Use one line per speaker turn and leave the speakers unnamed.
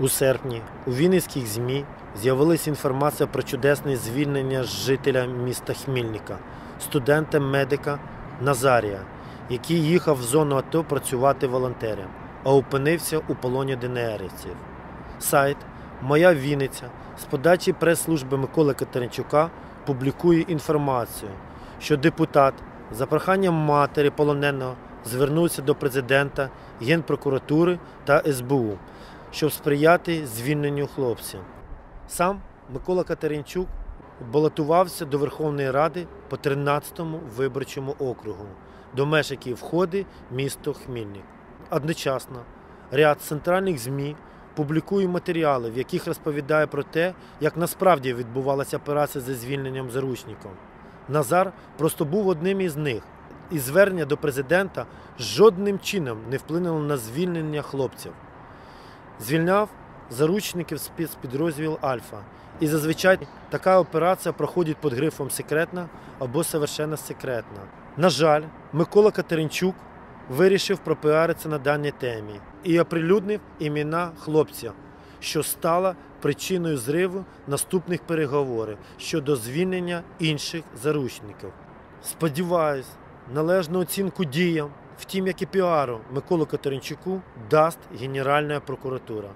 У серпні у Вінницьких ЗМІ з'явилася інформація про чудесне звільнення жителя міста Хмільника, студента-медика Назарія, який їхав в зону АТО працювати волонтером, а опинився у полоні ДНРівців. Сайт Моя Вінниця з подачі прес-служби Миколи Катеринчука публікує інформацію, що депутат за проханням матері полоненого звернувся до президента, Генпрокуратури та СБУ, щоб сприяти звільненню хлопця. Сам Микола Катеринчук балотувався до Верховної Ради по 13-му виборчому округу, до меж яких входить місто Хмільник. Одночасно ряд центральних ЗМІ публікує матеріали, в яких розповідає про те, як насправді відбувалася операція за звільненням заручників. Назар просто був одним із них, і звернення до президента жодним чином не вплинуло на звільнення хлопців. Звільняв заручників спецпідрозділ Альфа. І зазвичай така операція проходить під грифом секретна або совершенно секретна. На жаль, Микола Катеринчук вирішив пропіаритися на даній темі і оприлюднив імена хлопця, що стало причиною зриву наступних переговорів щодо звільнення інших заручників. Сподіваюсь, належну оцінку діям, втім як і піару Миколу Катеринчуку дасть Генеральна прокуратура.